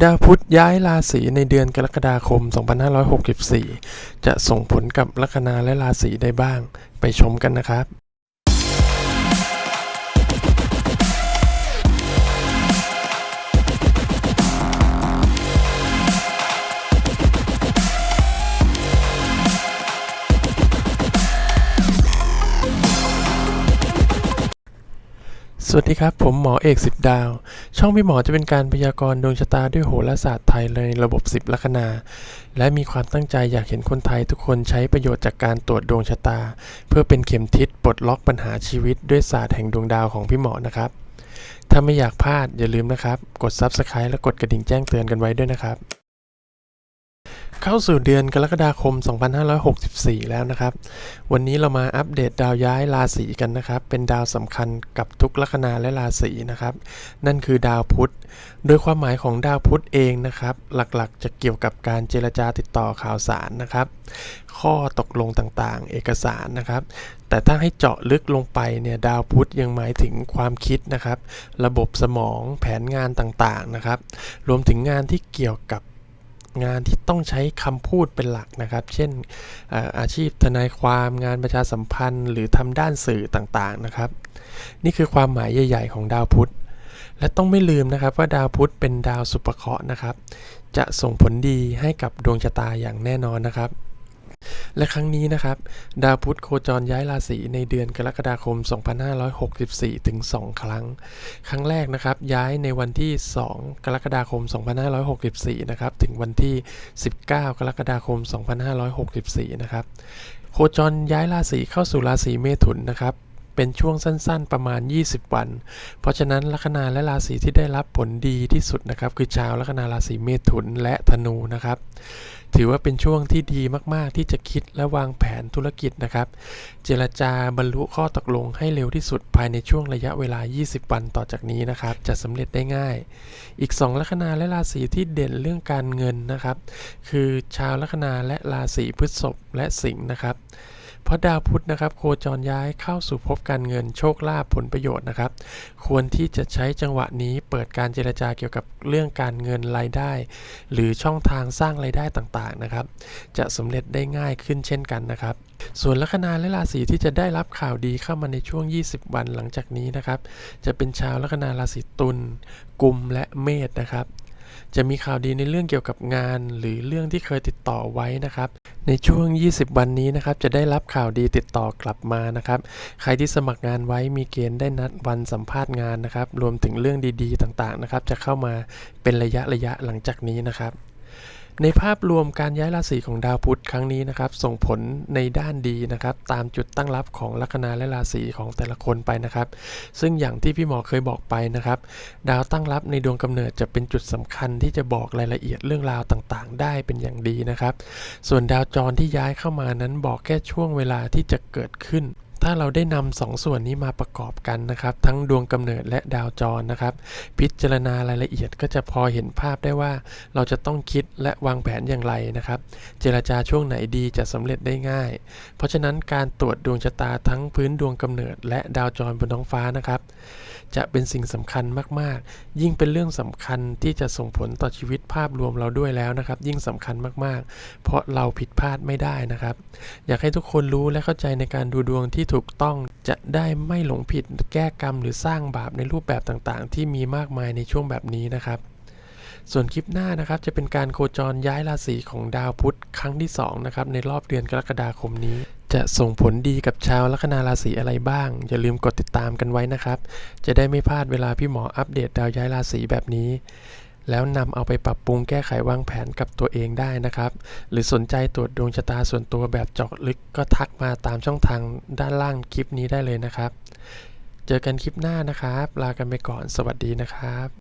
ดาวพุธย้ายราศีในเดือนกรกฎาคม 2564 จะส่งผลกับลัคนาและราศีใดบ้าง ไปชมกันนะครับ สวัสดีครับ ผมหมอเอกสิบดาว ช่องพี่หมอจะเป็นการพยากรณ์ดวงชะตาด้วยโหราศาสตร์ไทยในระบบ10ลัคนา และมีความตั้งใจอยากเห็นคนไทยทุกคนใช้ประโยชน์จากการตรวจดวงชะตา เพื่อเป็นเข็มทิศปลดล็อกปัญหาชีวิตด้วยศาสตร์แห่งดวงดาวของพี่หมอนะครับ ถ้าไม่อยากพลาดอย่าลืมนะครับ กด Subscribe และกดกระดิ่งแจ้งเตือนกันไว้ด้วยนะครับ เข้าสู่เดือนกรกฎาคม 2564 แล้วนะครับ วันนี้เรามาอัปเดตดาวย้ายราศีกันนะครับ เป็นดาวสำคัญกับทุกลัคนาและราศีนะครับ นั่นคือดาวพุธ โดยความหมายของดาวพุธเองนะครับ หลักๆ จะเกี่ยวกับการเจรจาติดต่อข่าวสารนะครับ ข้อตกลงต่างๆ เอกสารนะครับ แต่ถ้าให้เจาะลึกลงไปเนี่ย ดาวพุธยังหมายถึงความคิดนะครับ ระบบสมอง แผนงานต่างๆ นะครับ รวมถึงงานที่เกี่ยวกับ งานที่ต้องใช้คำพูดเป็นหลักนะครับ เช่นอาชีพทนายความงานประชาสัมพันธ์ หรือทำด้านสื่อต่างๆนะครับ นี่คือความหมายใหญ่ ๆ ของดาวพุธ และต้องไม่ลืมนะครับว่าดาวพุธเป็นดาวสุปเคราะห์นะครับ จะส่งผลดีให้กับดวงชะตาอย่างแน่นอนนะครับ และครั้งนี้นะครับ ดาวพุธโคจรย้ายราศีในเดือนกรกฎาคม 2564 ถึง 2 ครั้ง ครั้งแรกนะครับ ย้ายในวันที่ 2 กรกฎาคม 2564 นะครับ ถึงวันที่ 19 กรกฎาคม 2564 นะครับ โคจรย้ายราศีเข้าสู่ราศีเมถุนนะครับ เป็นช่วงสั้นๆ ประมาณ 20 วัน เพราะฉะนั้นลัคนาและราศีที่ได้รับผลดีที่สุดนะครับ คือชาวลัคนาราศีเมถุนและธนูนะครับ ถือว่าเป็นช่วงที่ดีมากๆ ที่จะคิดและวางแผนธุรกิจนะครับ เจรจาบรรลุข้อตกลงให้เร็วที่สุดภายในช่วงระยะเวลา 20 วันต่อจากนี้นะครับ จะสำเร็จได้ง่าย อีก 2 ลัคนาและราศีที่เด่นเรื่องการเงินนะครับ คือชาวลัคนาและราศีพฤษภและสิงห์นะครับ เพราะดาวพุธนะครับโคจรย้ายเข้าสู่ภพการเงินโชคลาภผลประโยชน์นะครับ ควรที่จะใช้จังหวะนี้เปิดการเจรจาเกี่ยวกับเรื่องการเงินรายได้ หรือช่องทางสร้างรายได้ต่างๆนะครับ จะสำเร็จได้ง่ายขึ้นเช่นกันนะครับ ส่วนลัคนาและราศีที่จะได้รับข่าวดีเข้ามาในช่วง 20 วันหลังจากนี้นะครับ จะเป็นชาวลัคนาราศีตุลกุมและเมษนะครับ จะมีข่าวดีในเรื่องเกี่ยวกับงาน หรือเรื่องที่เคยติดต่อไว้นะครับ ในช่วง 20 วันนี้นะครับ จะได้รับข่าวดีติดต่อกลับมานะครับ ใครที่สมัครงานไว้มีเกณฑ์ได้นัดวันสัมภาษณ์งานนะครับ รวมถึงเรื่องดีๆ ต่างๆนะครับ จะเข้ามาเป็นระยะระยะๆหลังจากนี้นะครับ ในภาพรวมการย้ายราศีของดาวพุธครั้งนี้นะครับ ส่งผลในด้านดีนะครับ ตามจุดตั้งรับของลัคนาและราศีของแต่ละคนไปนะครับ ซึ่งอย่างที่พี่หมอเคยบอกไปนะครับ ดาวตั้งรับในดวงกำเนิดจะเป็นจุดสำคัญที่จะบอกรายละเอียดเรื่องราวต่างๆ ได้เป็นอย่างดีนะครับ ส่วนดาวจรที่ย้ายเข้ามานั้นบอกแค่ช่วงเวลาที่จะเกิดขึ้น ถ้าเราได้นำสองส่วนนี้มาประกอบกันนะครับ ทั้งดวงกำเนิดและดาวจรนะครับ พิจารณารายละเอียดก็จะพอเห็นภาพได้ว่า เราจะต้องคิดและวางแผนอย่างไรนะครับ เจรจาช่วงไหนดีจะสำเร็จได้ง่าย เพราะฉะนั้นการตรวจดวงชะตาทั้งพื้นดวงกำเนิด และดาวจรบนท้องฟ้านะครับ จะเป็นสิ่งสำคัญมาก ๆ ยิ่งเป็นเรื่องสำคัญที่จะส่งผลต่อชีวิตภาพรวมเราด้วยแล้วนะครับ ยิ่งสำคัญมาก ๆ เพราะเราผิดพลาดไม่ได้นะครับ อยากให้ทุกคนรู้และเข้าใจในการดูดวงที่ถูกต้องจะได้ไม่หลงผิดแก้กรรมหรือสร้างบาปในรูปแบบต่างๆ ที่มีมากมายในช่วงแบบนี้นะครับ ส่วนคลิปหน้านะครับจะเป็นการโคจรย้ายราศีของดาวพุธครั้งที่2นะครับในรอบเดือนกรกฎาคมนี้ จะส่งผลดีกับชาวลัคนาราศีอะไรบ้าง อย่าลืมกดติดตามกันไว้นะครับ จะได้ไม่พลาดเวลาพี่หมออัปเดตดาวย้ายราศีแบบนี้ แล้วนำเอาไปปรับปรุงแก้ไขวางแผนกับตัวเองได้นะครับ หรือสนใจตรวจดวงชะตาส่วนตัวแบบเจาะลึกก็ทักมาตามช่องทางด้านล่างคลิปนี้ได้เลยนะครับ เจอกันคลิปหน้านะครับ ลากันไปก่อนสวัสดีนะครับ